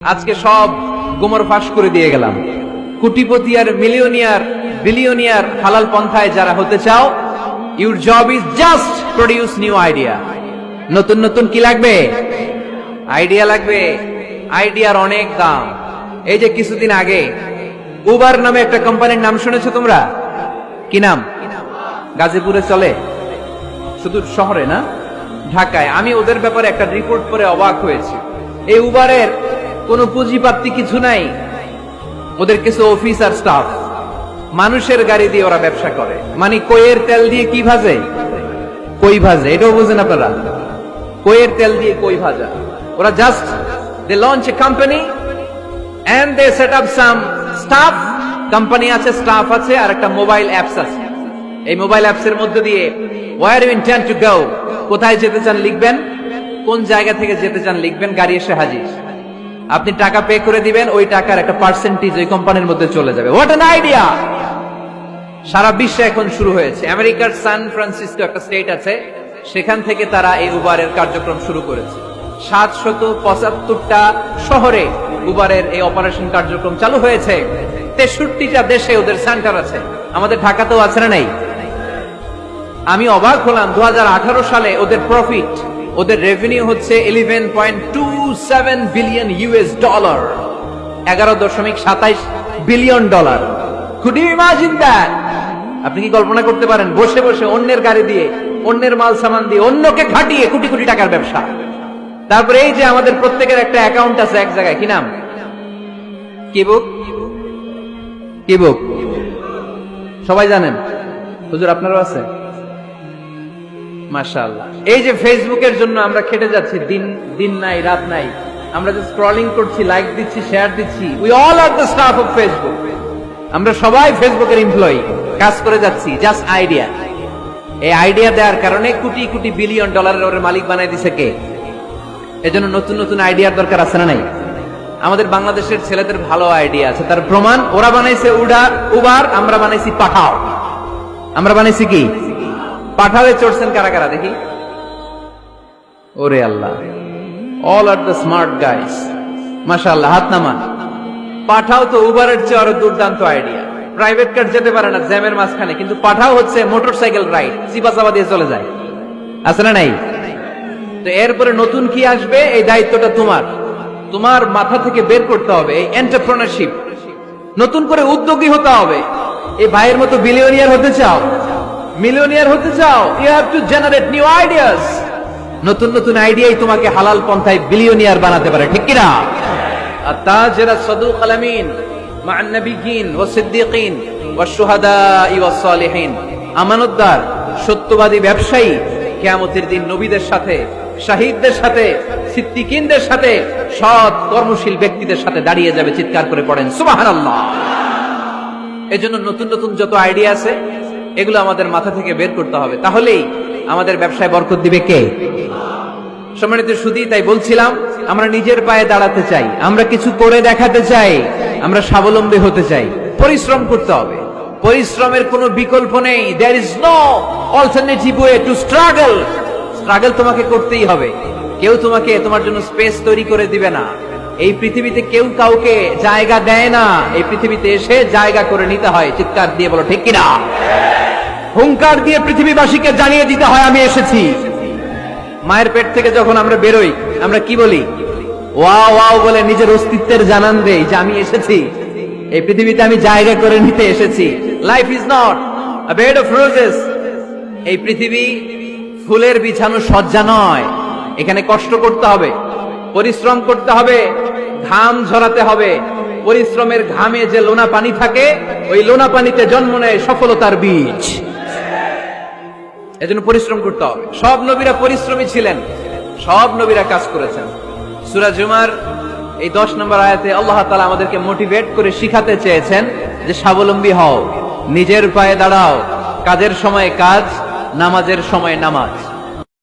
আজকে সব গোমর ফাঁস করে দিয়ে গেলাম। কোটিপতি আর মিলিয়নিয়ার, বিলিয়নিয়ার হালাল পন্থায় যারা হতে চাও your job is just produce new idea নতুন নতুন কি লাগবে? আইডিয়া লাগবে। আইডিয়ার অনেক দাম। এই যে কিছুদিন আগে উবার নামে একটা কোম্পানির নাম শুনেছো তোমরা? কি নাম? গাজীপুরে চলে। শুধু শহরে না, ঢাকায়। আমি ওদের ব্যাপারে একটা রিপোর্ট করে অবাক হয়েছি। এই উবারের কোনো পুঁজিপাতি কিছু নাই। ওদের কিছু অফিস আর স্টাফ। মানুষের গাড়ি দিয়ে ওরা ব্যবসা করে। মানে কইয়ের তেল দিয়ে কি ভাজে? কই ভাজে, এটাও বুঝেন আপনারা। কইয়ের তেল দিয়ে কই ভাজা। ওরা just they launch a company and they set up some staff company আছে স্টাফ আছে, আর একটা মোবাইল অ্যাপস আছে। এই মোবাইল অ্যাপস এর মধ্যে দিয়ে where you intend to go কোথায় যেতে চান লিখবেন? কোন জায়গা থেকে যেতে চান লিখবেন? গাড়ি এসে হাজির। আপনি টাকা পে করে দিবেন, ওই টাকার একটা পার্সেন্টেজ ওই কোম্পানির মধ্যে চলে যাবে। হোয়াট অ্যান আইডিয়া সারা বিশ্বে এখন শুরু হয়েছে। আমেরিকার সান ফ্রান্সিসকো একটা স্টেট আছে, সেখান থেকে তারা এই উবারের কার্যক্রম শুরু করেছে। সাতশত পঁচাত্তরটা শহরে উবারের এই অপারেশন কার্যক্রম চালু হয়েছে। তেষট্টিটা দেশে ওদের সেন্টার আছে। আমাদের ঢাকাতেও আছে না নেই? আমি অবাক হলাম দু হাজার আঠারো সালে ওদের প্রফিট ওদের রেভিনিউ হচ্ছে eleven point two seven billion US dollar এগারো দশমিক সাতাইশ billion dollar could imagine that আপনি কি কল্পনা করতে পারেন, বসে বসে অন্যের গাড়ি দিয়ে, অন্যের মাল সামান দিয়ে, অন্যকে খাটিয়ে কোটি কোটি টাকার ব্যবসা? তারপরে এই যে আমাদের প্রত্যেকের একটা অ্যাকাউন্ট আছে এক জায়গায়, কি নাম? কি বুক? কি বুক? সবাই জানেন? হুজুর আপনারও আছে? মাশাআল্লাহ। এই যে ফেসবুকের জন্য আমরা খেটে যাচ্ছি, দিন দিন নাই, রাত নাই। আমরা যে স্ক্রলিং করছি লাইক দিচ্ছি শেয়ার দিচ্ছি we all are the stuff of Facebook আমরা সবাই ফেসবুকের এমপ্লয়ি কাজ করে যাচ্ছি জাস্ট আইডিয়া এই আইডিয়া দেওয়ার কারণে কোটি কোটি বিলিয়ন ডলারের ওর মালিক বানাই দিছে কে? এজন্য নতুন নতুন আইডিয়ার দরকার আছে না নাই? আমাদের বাংলাদেশের ছেলেদের ভালো আইডিয়া আছে। তার প্রমাণ, ওরা বানাইছে উডা, উবার, আমরা বানাইছি পাঠাও। আমরা বানাইছি কি? পাঠাবে চড়ছেন কারা কারা, দেখি। ওরে আল্লাহ। All are the smart guys মাশাআল্লাহ, হাত নামান। পাঠাও তো উবারের চেয়ে আরও দুর্দান্ত আইডিয়া প্রাইভেট কার যেতে পারে না, জ্যামের মাঝখানে, কিন্তু পাঠাও হচ্ছে মোটরসাইকেল রাইড চিপা চাপা দিয়ে চলে যায়। আছে না নাই? তো এরপরে নতুন কি আসবে? এই দায়িত্বটা তোমার। তোমার মাথা থেকে বের করতে হবে, এই এন্টারপ্রেনারশিপ নতুন করে উদ্যোগী হতে হবে। এই ভাইয়ের মতো বিলিয়নিয়ার হতে চাও? মিলিয়নিয়ার হতে চাও you have to generate new ideas নতুন নতুন আইডিয়াই তোমাকে হালাল পন্থায় বিলিয়নিয়ার বানাতে পারে, ঠিক কিনা? আর তা যারা সদুক আলামিন মান্নবিগিন ও সিদ্দিকিন ও সুহাদা ও সালেহীন। আমানতদার, সত্যবাদী ব্যবসায়ী, কেয়ামতের দিন নবীদের সাথে, শাহিদদের সাথে, সিদ্দিকিনদের সাথে, সৎ কর্মশীল ব্যক্তিদের সাথে দাঁড়িয়ে যাবে, চিৎকার করে পড়েন সুবাহ আল্লাহ এজন্য নতুন নতুন যত আইডিয়া আছে এগুলো আমাদের মাথা থেকে বের করতে হবে। তাহলেই আমাদের ব্যবসায় বরকত দিবে কে? সম্মানিত সুদী তাই বলছিলাম, আমরা নিজের পায়ে দাঁড়াতে চাই। আমরা কিছু করে দেখাতে চাই। আমরা স্বাবলম্বী হতে চাই। পরিশ্রম করতে হবে। পরিশ্রমের কোনো বিকল্প নেই। There is no alternative way to struggle struggle তোমাকে করতেই হবে। কেউ তোমাকে তোমার জন্য স্পেস তৈরি করে দিবে না। এই পৃথিবীতে কেউ কাউকে জায়গা দেয় না। এই পৃথিবীতে এসে জায়গা করে নিতে হয়। চিৎকার দিয়ে বলো, ঠিক কিনা? হুঙ্কার দিয়ে পৃথিবীবাসীকে জানিয়ে দিতে হয়, আমি এসেছি। মায়ের পেট থেকে যখন আমরা বেরোই, আমরা কি বলি? ওয়াও ওয়াও বলে নিজের অস্তিত্বের জানান দেই যে, আমি এসেছি। এই পৃথিবীতে আমি জায়গা করে নিতে এসেছি। Life is not bed of roses এই পৃথিবী ফুলের বিছানো সজ্জা নয়। এখানে কষ্ট করতে হবে। পরিশ্রম করতে হবে, ঘাম ঝরাতে হবে। পরিশ্রমের ঘামে যে লোনা পানি থাকে, ওই লোনা পানিতে জন্ম নেয় সফলতার বীজ। এজন্য পরিশ্রম করতে হবে। সব নবীরা পরিশ্রমী ছিলেন, সব নবীরা কাজ করেছেন। সুরা জুমার এই দশ নম্বর আয়াতে আল্লাহ তালা আমাদেরকে মোটিভেট করে শিখাতে চেয়েছেন যে স্বাবলম্বী হও, নিজের পায়ে দাঁড়াও, কাজের সময় কাজ, নামাজের সময় নামাজ।